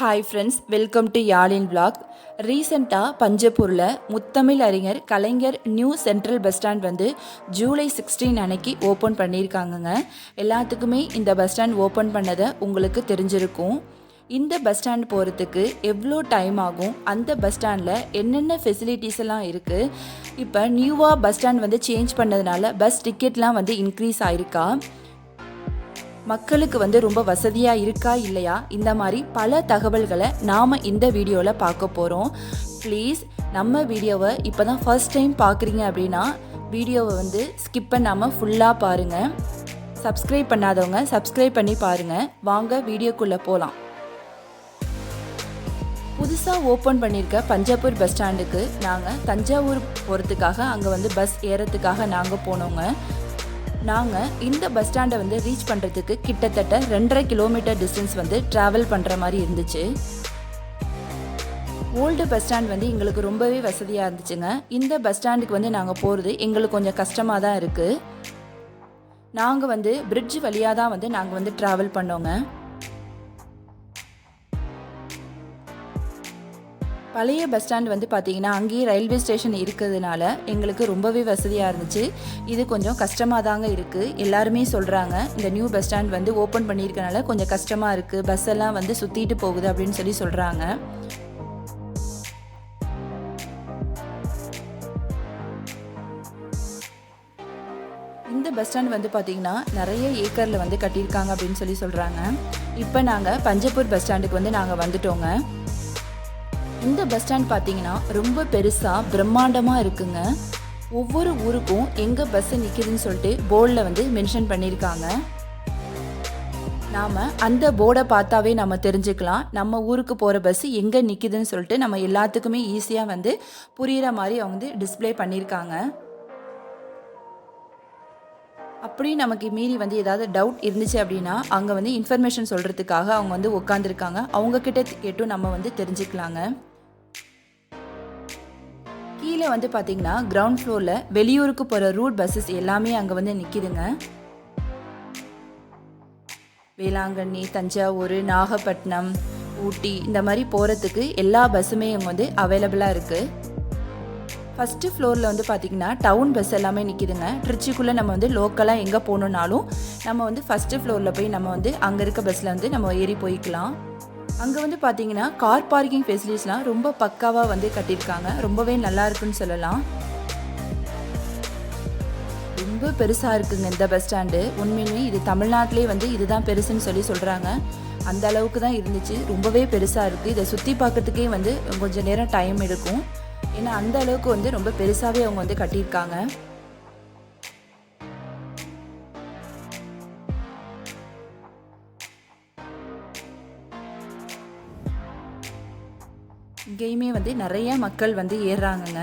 Hi friends welcome to யாழின் blog ரீசெண்டாக பஞ்சப்பூரில் Muthamizh Arignar Kalaignar new central bus stand வந்து July sixteen அன்னைக்கு open பண்ணியிருக்காங்கங்க. எல்லாத்துக்குமே இந்த பஸ் ஸ்டாண்ட் ஓப்பன் பண்ணதை உங்களுக்கு தெரிஞ்சிருக்கும். இந்த பஸ் ஸ்டாண்ட் போகிறதுக்கு எவ்வளோ டைம் ஆகும்? அந்த பஸ் ஸ்டாண்டில் என்னென்ன ஃபெசிலிட்டிஸ் எல்லாம் இருக்குது இப்போ நியூவாக பஸ் ஸ்டாண்ட் வந்து சேஞ்ச் பண்ணதுனால பஸ் டிக்கெட்லாம் வந்து இன்க்ரீஸ் ஆயிருக்கா? மக்களுக்கு வந்து ரொம்ப வசதியாக இருக்கா இல்லையா? இந்த மாதிரி பல தகவல்களை நாம் இந்த வீடியோவில் பார்க்க போகிறோம் ப்ளீஸ் நம்ம வீடியோவை இப்போ தான் ஃபர்ஸ்ட் டைம் பார்க்குறீங்க அப்படின்னா வீடியோவை வந்து ஸ்கிப் பண்ணாமல் ஃபுல்லாக பாருங்கள் சப்ஸ்கிரைப் பண்ணாதவங்க சப்ஸ்கிரைப் பண்ணி பாருங்கள் வாங்க வீடியோக்குள்ளே போகலாம் புதுசாக ஓப்பன் பண்ணியிருக்க பஞ்சாப்பூர் பஸ் ஸ்டாண்டுக்கு நாங்கள் தஞ்சாவூர் போகிறதுக்காக அங்கே வந்து பஸ் ஏறத்துக்காக நாங்கள் போனோங்க. நாங்கள் இந்த பஸ் ஸ்டாண்டை வந்து ரீச் பண்ணுறதுக்கு கிட்டத்தட்ட ரெண்டரை கிலோமீட்டர் டிஸ்டன்ஸ் வந்து ட்ராவல் பண்ணுற மாதிரி இருந்துச்சு. ஓல்டு பஸ் ஸ்டாண்ட் வந்து எங்களுக்கு ரொம்பவே வசதியாக இருந்துச்சுங்க. இந்த பஸ் ஸ்டாண்டுக்கு வந்து நாங்கள் போகிறது எங்களுக்கு கொஞ்சம் கஷ்டமாக தான் இருக்குது நாங்கள் வந்து பிரிட்ஜ் வழியாக தான் வந்து நாங்கள் வந்து ட்ராவல் பண்ணோங்க. பழைய பஸ் ஸ்டாண்ட் வந்து பார்த்தீங்கன்னா அங்கேயே ரயில்வே ஸ்டேஷன் இருக்கிறதுனால எங்களுக்கு ரொம்பவே வசதியாக இருந்துச்சு. இது கொஞ்சம் கஷ்டமாக தாங்க இருக்குது எல்லாருமே சொல்கிறாங்க இந்த நியூ பஸ் ஸ்டாண்ட் வந்து ஓப்பன் பண்ணியிருக்கனால கொஞ்சம் கஷ்டமாக இருக்குது பஸ் எல்லாம் வந்து சுற்றிட்டு போகுது அப்படின்னு சொல்லி சொல்கிறாங்க இந்த பஸ் ஸ்டாண்ட் வந்து பார்த்தீங்கன்னா நிறைய ஏக்கரில் வந்து கட்டியிருக்காங்க அப்படின்னு சொல்லி சொல்கிறாங்க இப்போ நாங்கள் பஞ்சப்பூர் பஸ் ஸ்டாண்டுக்கு வந்து நாங்கள் வந்துட்டோங்க. இந்த பஸ் ஸ்டாண்ட் பார்த்தீங்கன்னா ரொம்ப பெருசாக பிரம்மாண்டமாக இருக்குங்க. ஒவ்வொரு ஊருக்கும் எங்கே பஸ்ஸு நிற்கிதுன்னு சொல்லிட்டு போர்டில் வந்து மென்ஷன் பண்ணியிருக்காங்க நாம் அந்த போர்டை பார்த்தாவே நம்ம தெரிஞ்சுக்கலாம். நம்ம ஊருக்கு போகிற பஸ்ஸு எங்கே நிற்கிதுன்னு சொல்லிட்டு நம்ம எல்லாத்துக்குமே ஈஸியாக வந்து புரிகிற மாதிரி அவங்க வந்து டிஸ்ப்ளே பண்ணியிருக்காங்க அப்படி நமக்கு மீறி வந்து ஏதாவது டவுட் இருந்துச்சு அப்படின்னா அங்கே வந்து இன்ஃபர்மேஷன் சொல்கிறதுக்காக அவங்க வந்து உட்காந்துருக்காங்க அவங்கக்கிட்ட கேட்டும் நம்ம வந்து தெரிஞ்சுக்கலாங்க. கீழே வந்து பார்த்தீங்கன்னா கிரவுண்ட் ஃப்ளோரில் வெளியூருக்கு போகிற ரூட் பஸ்ஸஸ் எல்லாமே அங்கே வந்து நிற்கிதுங்க வேளாங்கண்ணி தஞ்சாவூர் நாகப்பட்டினம் ஊட்டி இந்த மாதிரி போகிறதுக்கு எல்லா பஸ்ஸுமே அங்கே வந்து அவைலபிளாக இருக்குது ஃபஸ்ட்டு ஃப்ளோரில் வந்து பார்த்திங்கன்னா டவுன் பஸ் எல்லாமே நிற்கிதுங்க ட்ரிச்சிக்குள்ளே நம்ம வந்து லோக்கலாக எங்கே போகணுன்னாலும் நம்ம வந்து ஃபஸ்ட்டு ஃப்ளோரில் போய் நம்ம வந்து அங்கே இருக்க பஸ்ஸில் வந்து நம்ம ஏறி போய்க்கலாம். அங்கே வந்து பார்த்தீங்கன்னா கார் பார்க்கிங் ஃபெசிலிட்டிஸ்லாம் ரொம்ப பக்காவாக வந்து கட்டியிருக்காங்க. ரொம்பவே நல்லா இருக்குன்னு சொல்லலாம். ரொம்ப பெருசாக இருக்குங்க இந்த பஸ் ஸ்டாண்டு உண்மையிலேயே இது தமிழ்நாட்டிலே வந்து இதுதான் பெருசுன்னு சொல்லி சொல்கிறாங்க அந்த அளவுக்கு தான் இருந்துச்சு. ரொம்பவே பெருசாக இருக்குது இதை சுற்றி பார்க்கறதுக்கே வந்து கொஞ்சம் நேரம் டைம் எடுக்கும். ஏன்னா அந்த அளவுக்கு வந்து ரொம்ப பெருசாகவே அவங்க வந்து கட்டியிருக்காங்க. இங்கேயுமே வந்து நிறைய மக்கள் வந்து ஏறுறாங்கங்க.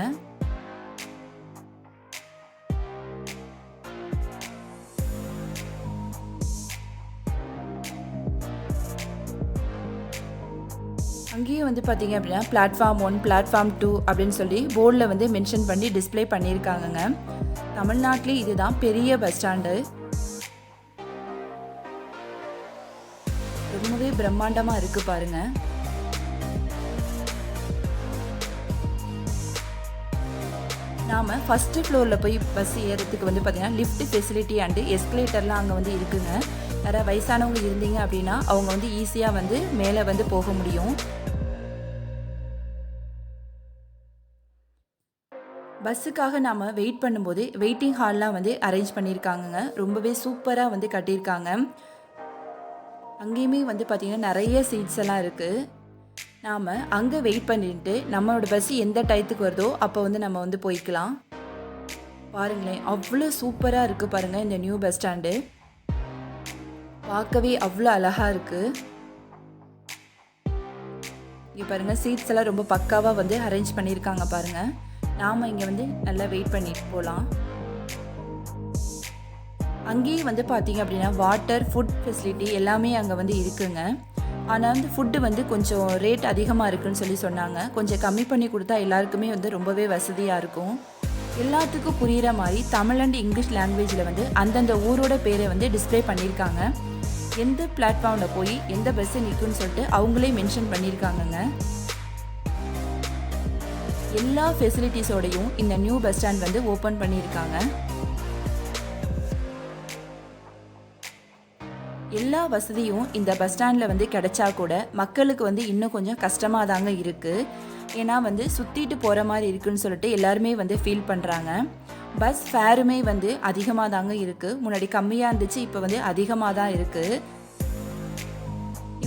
அங்கேயும் வந்து பார்த்தீங்க அப்படின்னா பிளாட்ஃபார்ம் ஒன் பிளாட்ஃபார்ம் டூ அப்படின்னு சொல்லி போர்டில் வந்து மென்ஷன் பண்ணி டிஸ்ப்ளே பண்ணியிருக்காங்கங்க. தமிழ்நாட்டிலே இதுதான் பெரிய பஸ் ஸ்டாண்டு ரொம்பவே பிரம்மாண்டமாக இருக்குது பாருங்கள் நாம் ஃபஸ்ட்டு ஃப்ளோரில் போய் பஸ் ஏறுறதுக்கு வந்து பார்த்தீங்கன்னா லிஃப்ட் ஃபெசிலிட்டி அண்டு எஸ்கலேட்டர்லாம் அங்கே வந்து இருக்குங்க. நிறைய வயசானவங்க இருந்தீங்க அப்படின்னா அவங்க வந்து ஈஸியாக வந்து மேலே வந்து போக முடியும். பஸ்ஸுக்காக நாம் வெயிட் பண்ணும்போது வெயிட்டிங் ஹால்லாம் வந்து அரேஞ்ச் பண்ணியிருக்காங்கங்க. ரொம்பவே சூப்பராக வந்து கட்டியிருக்காங்க. அங்கேயுமே வந்து பார்த்திங்கன்னா நிறைய சீட்ஸ் எல்லாம் இருக்குது நாம் அங்கே வெயிட் பண்ணிட்டு நம்மளோட பஸ் எந்த டயத்துக்கு வருதோ அப்போ வந்து நம்ம வந்து போய்க்கலாம். பாருங்களேன் அவ்வளோ சூப்பராக இருக்குது பாருங்கள் இந்த நியூ பஸ் ஸ்டாண்டு பார்க்கவே அவ்வளோ அழகாக இருக்குது இங்கே பாருங்கள் சீட்ஸ் எல்லாம் ரொம்ப பக்காவாக வந்து அரேஞ்ச் பண்ணியிருக்காங்க பாருங்கள் நாம் இங்கே வந்து நல்லா வெயிட் பண்ணிட்டு போகலாம் அங்கேயும் வந்து பார்த்தீங்க அப்படின்னா வாட்டர் ஃபுட் ஃபெசிலிட்டி எல்லாமே அங்கே வந்து இருக்குங்க. ஆனால் வந்து ஃபுட்டு வந்து கொஞ்சம் ரேட் அதிகமாக இருக்குன்னு சொல்லி சொன்னாங்க. கொஞ்சம் கம்மி பண்ணி கொடுத்தா எல்லாருக்குமே வந்து ரொம்பவே வசதியாக இருக்கும். எல்லாத்துக்கும் புரிகிற மாதிரி தமிழ் அண்ட் இங்கிலீஷ் லாங்குவேஜில் வந்து அந்தந்த ஊரோட பேரை வந்து டிஸ்ப்ளே பண்ணியிருக்காங்க. எந்த பிளாட்ஃபார்மில் போய் எந்த பஸ்ஸு நிற்கும்னு சொல்லிட்டு அவங்களே மென்ஷன் பண்ணியிருக்காங்கங்க. எல்லா ஃபெசிலிட்டிஸோடையும் இந்த நியூ பஸ் ஸ்டாண்ட் வந்து ஓப்பன் பண்ணியிருக்காங்க. எல்லா வசதியும் இந்த பஸ் ஸ்டாண்டில் வந்து கிடைச்சா கூட மக்களுக்கு வந்து இன்னும் கொஞ்சம் கஷ்டமாக தாங்க இருக்குது ஏன்னா வந்து சுற்றிட்டு போகிற மாதிரி இருக்குன்னு சொல்லிட்டு எல்லாருமே வந்து ஃபீல் பண்ணுறாங்க பஸ் ஃபேருமே வந்து அதிகமாக தாங்க இருக்குது முன்னாடி கம்மியாக இருந்துச்சு இப்போ வந்து அதிகமாக தான் இருக்குது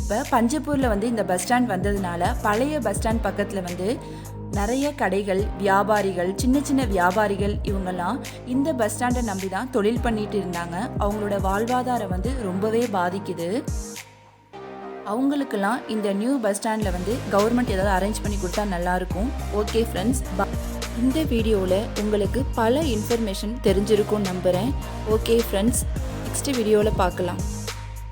இப்போ பஞ்சப்பூரில் வந்து இந்த பஸ் ஸ்டாண்ட் வந்ததுனால பழைய பஸ் ஸ்டாண்ட் பக்கத்தில் வந்து நிறைய கடைகள் வியாபாரிகள் சின்ன சின்ன வியாபாரிகள் இவங்கெல்லாம் இந்த பஸ் ஸ்டாண்டை நம்பி தான் தொழில் பண்ணிட்டு இருந்தாங்க. அவங்களோட வாழ்வாதாரம் வந்து ரொம்பவே பாதிக்குது. அவங்களுக்கெல்லாம் இந்த நியூ பஸ் ஸ்டாண்டில் வந்து கவர்மெண்ட் ஏதாவது அரேஞ்ச் பண்ணி கொடுத்தா நல்லாயிருக்கும். ஓகே ஃப்ரெண்ட்ஸ் இந்த வீடியோவில் உங்களுக்கு பல இன்ஃபர்மேஷன் தெரிஞ்சிருக்கும் நம்புகிறேன் ஓகே ஃப்ரெண்ட்ஸ் நெக்ஸ்ட் வீடியோவில் பார்க்கலாம்.